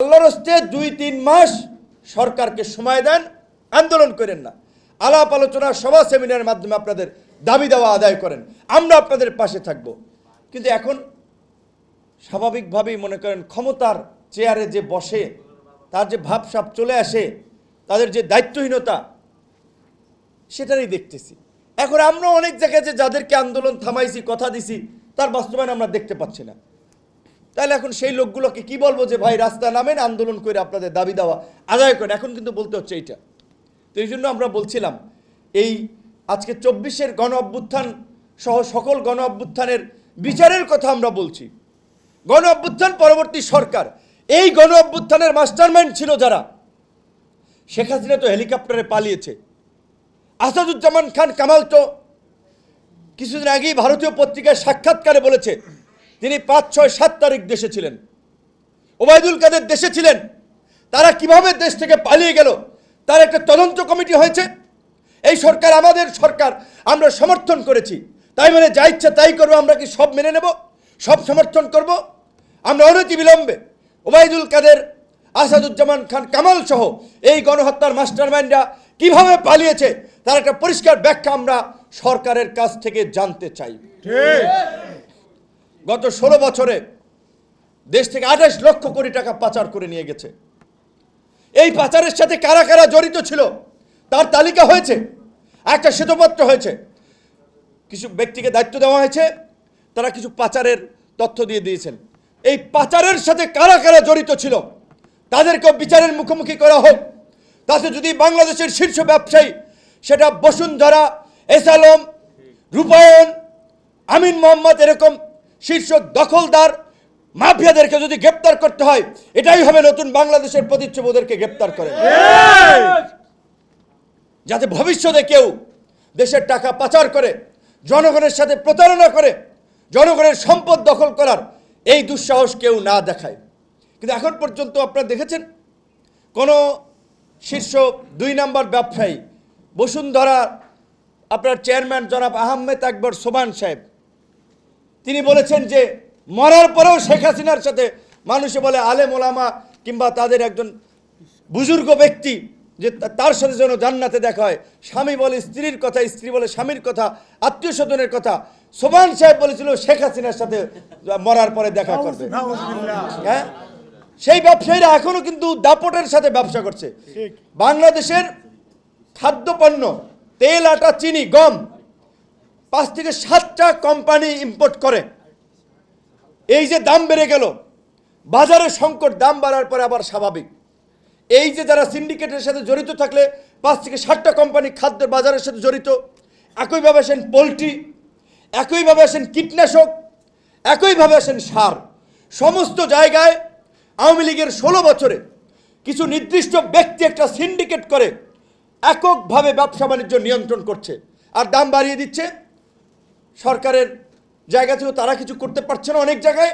আল্লাহর হস্তে দুই, তিন মাস সরকারকে সময় দেন, আন্দোলন করেন না। আলাপ আলোচনা, সভা, সেমিনারের মাধ্যমে আপনাদের দাবি দেওয়া আদায় করেন। আমরা আপনাদের পাশে থাকব। কিন্তু এখন স্বাভাবিকভাবেই মনে করেন ক্ষমতার চেয়ারে যে বসে, তার যে ভাবসাব চলে আসে, তাদের যে দায়িত্বহীনতা, সেটারই দেখতেছি। এখন আমরা অনেক জায়গায় যে যাদেরকে আন্দোলন থামাইছি, কথা দিছি, তার বাস্তবায়ন আমরা দেখতে পাচ্ছি না। তাহলে এখন সেই লোকগুলোকে কি বলব যে, ভাই, রাস্তা নামেন, আন্দোলন করে আপনাদের দাবি দেওয়া। আদায় করেন। এখন কিন্তু বলতে হচ্ছে এইটা। তো এই জন্য আমরা বলছিলাম, এই আজকে চব্বিশের গণ অভ্যুত্থান সহ সকল গণ অভ্যুত্থানের বিচারের কথা আমরা বলছি। গণ অভ্যুত্থান পরবর্তী সরকার। এই গণ অভ্যুত্থানের মাস্টারমাইন্ড ছিল যারা, শেখ হাসিনা তো হেলিকপ্টারে পালিয়েছে। আসাদুজ্জামান খান কামাল তো কিছুদিন আগেই ভারতীয় পত্রিকায় সাক্ষাৎকারে বলেছে তিনি পাঁচ, ছয়, সাত তারিখ দেশে ছিলেন, ওবায়দুল কাদের দেশে ছিলেন, তারা কীভাবে দেশ থেকে পালিয়ে গেল, তার একটা তদন্ত কমিটি হয়েছে। এই সরকার আমাদের সরকার, আমরা সমর্থন করেছি। তাই মানে যা ইচ্ছা তাই করব, আমরা কি সব মেনে নেব, সব সমর্থন করব? আমরা অনতি বিলম্বে ওবায়দুল কাদের, আসাদুজ্জামান খান কামাল সহ এই গণহত্যার মাস্টারমাইন্ডরা কীভাবে পালিয়েছে, তার একটা পরিষ্কার ব্যাখ্যা আমরা সরকারের কাছ থেকে জানতে চাই। গত ষোলো বছরে দেশ থেকে আঠাশ লক্ষ কোটি টাকা পাচার করে নিয়ে গেছে। এই পাচারের সাথে কারা কারা জড়িত ছিল, তার তালিকা হয়েছে, একটা শ্বেতপত্র হয়েছে। কিছু ব্যক্তিকে দায়িত্ব দেওয়া হয়েছে, তারা কিছু পাচারের তথ্য দিয়ে দিয়েছেন। এই পাচারের সাথে কারা কারা জড়িত ছিল, তাদেরকেও বিচারের মুখোমুখি করা হোক। তাতে যদি বাংলাদেশের শীর্ষ ব্যবসায়ী, সেটা বসুন্ধরা, এসালম, রূপায়ণ, আমিন মোহাম্মদ এরকম শীর্ষ দখলদার মাফিয়াদেরকে যদি গ্রেপ্তার করতে হয়, এটাই হবে নতুন বাংলাদেশের প্রতিচ্ছবি ওদেরকে গ্রেপ্তার করে। যাতে ভবিষ্যতে কেউ দেশের টাকা পাচার করে, জনগণের সাথে প্রতারণা করে, জনগণের সম্পদ দখল করার এই দুঃসাহস কেউ না দেখায়। কিন্তু এখন পর্যন্ত আপনারা দেখেছেন, কোনো শীর্ষ দুই নম্বর ব্যবসায়ী, বসুন্ধরা, আপনার চেয়ারম্যান জনাব আহমেদ আকবর সোবান সাহেব তিনি বলেছেন যে মরার পরেও শেখ হাসিনার সাথে মানুষে বলে আলেম ওলামা কিংবা তাদের একজন বুজুর্গ ব্যক্তি যে তার সাথে যেন জান্নাতে দেখা হয়। স্বামী বলে স্ত্রীর কথা স্ত্রী বলে স্বামীর কথা আত্মীয় স্বজনের কথা। সোবান সাহেব বলেছিল শেখ হাসিনার সাথে মরার পরে দেখা করবে। হ্যাঁ? সেই ব্যবসায়ীরা এখনও কিন্তু দাপটের সাথে ব্যবসা করছে। বাংলাদেশের খাদ্যপণ্য তেল আটা চিনি গম পাঁচ থেকে সাতটা কোম্পানি ইম্পোর্ট করে। এই যে দাম বেড়ে গেল, বাজারে সংকট, দাম বাড়ার পরে আবার স্বাভাবিক। এই যে যারা সিন্ডিকেটের সাথে জড়িত থাকলে, পাঁচ থেকে ষাটটা কোম্পানি খাদ্যের বাজারের সাথে জড়িত। একইভাবে আসেন পোলট্রি একইভাবে আসেন কীটনাশক, একইভাবে আসেন সার। সমস্ত জায়গায় আওয়ামী লীগের ষোলো বছরে কিছু নির্দিষ্ট ব্যক্তি একটা সিন্ডিকেট করে, এককভাবে ব্যবসা বাণিজ্য নিয়ন্ত্রণ করছে। আর দাম বাড়িয়ে দিচ্ছে। সরকারের জায়গা থেকেও তারা কিছু করতে পারছে না অনেক জায়গায়।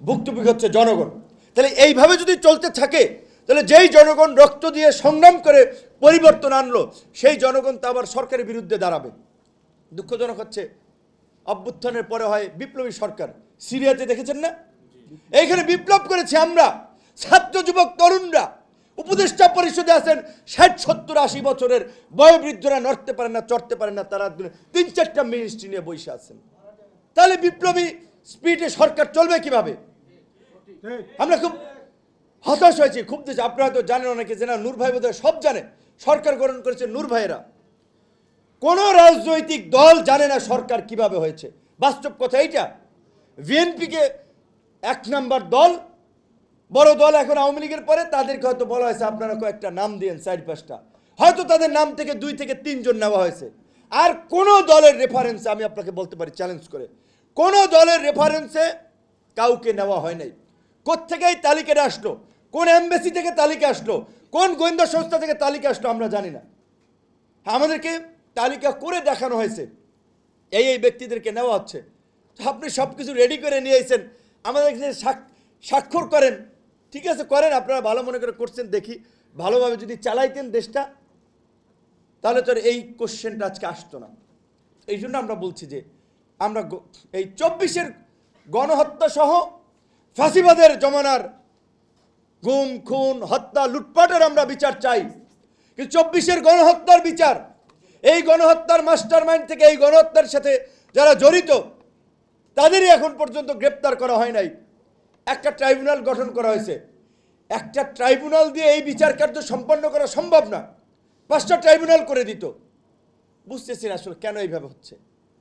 ভুক্তভোগী হচ্ছে জনগণ। তাহলে এইভাবে যদি চলতে থাকে, তাহলে যেই জনগণ রক্ত দিয়ে সংগ্রাম করে পরিবর্তন আনলো, সেই জনগণ তো আবার সরকারের বিরুদ্ধে দাঁড়াবে। দুঃখজনক হচ্ছে, অভ্যুত্থানের পরে হয় বিপ্লবী সরকার। সিরিয়াতে দেখেছেন না? এইখানে বিপ্লব করেছি আমরা, ছাত্র যুবক, তরুণরা। উপদেষ্টা পরিষদে আছেন, ষাট, সত্তর, আশি বছরের বয়োবৃদ্ধরা নড়তে পারে না, চড়তে পারে না, তারা তিন, চারটা মিনিস্ট্রি নিয়ে বসে আছেন। তাহলে বিপ্লবী স্পিডে সরকার চলবে কীভাবে? আমরা খুব হতাশ হয়েছি, খুব দেশ আপনারা তো জানেন, অনেকে যে না নূর ভাই সব জানে। সরকার গঠন করেছে নূর ভাইয়েরা। কোন রাজনৈতিক দল জানে না সরকার কীভাবে হয়েছে। বাস্তব কথা এইটা। বিএনপিকে এক নাম্বার দল বড় দল এখন আওয়ামী লীগের পরে, তাদেরকে হয়তো বলা হয়েছে, আপনারা কয়েকটা নাম দিয়েন চার পাঁচটা। হয়তো তাদের নাম থেকে দুই থেকে তিনজন নেওয়া হয়েছে। আর কোন দলের রেফারেন্সে আমি আপনাকে বলতে পারি চ্যালেঞ্জ করে। কোন দলের রেফারেন্সে কাউকে নেওয়া হয় নাই। কোথেকে এই তালিকাটা আসলো? কোন এমবেসি থেকে তালিকা আসলো? কোন গোয়েন্দা সংস্থা থেকে তালিকা আসলো? আমরা জানি না। আমাদেরকে তালিকা করে দেখানো হয়েছে। এই এই ব্যক্তিদেরকে নেওয়া হচ্ছে। আপনি সব কিছু রেডি করে নিয়ে এসেছেন। আমাদের স্বাক্ষর করেন ঠিক আছে, করেন, আপনারা ভালো মনে করে করছেন, দেখি। ভালোভাবে যদি চালাইতেন দেশটা, তাহলে তো আর এই কোশ্চেনটা আজকে আসতো না। এই জন্য আমরা বলছি যে, আমরা এই চব্বিশের গণহত্যা সহ ফাঁসিবাদের জমানার গুম, খুন, হত্যা, লুটপাটের আমরা বিচার চাই। কিন্তু চব্বিশের গণহত্যার বিচার, এই গণহত্যার মাস্টার মাইন্ড থেকে এই গণহত্যার সাথে যারা জড়িত, তাদেরই এখন পর্যন্ত গ্রেপ্তার করা হয় নাই। একটা ট্রাইব্যুনাল গঠন করা হয়েছে। একটা ট্রাইব্যুনাল দিয়ে এই বিচার কার্য সম্পন্ন করা সম্ভব না। পাঁচটা ট্রাইব্যুনাল করে দিত। বুঝতেছি না আসলে কেন এইভাবে হচ্ছে?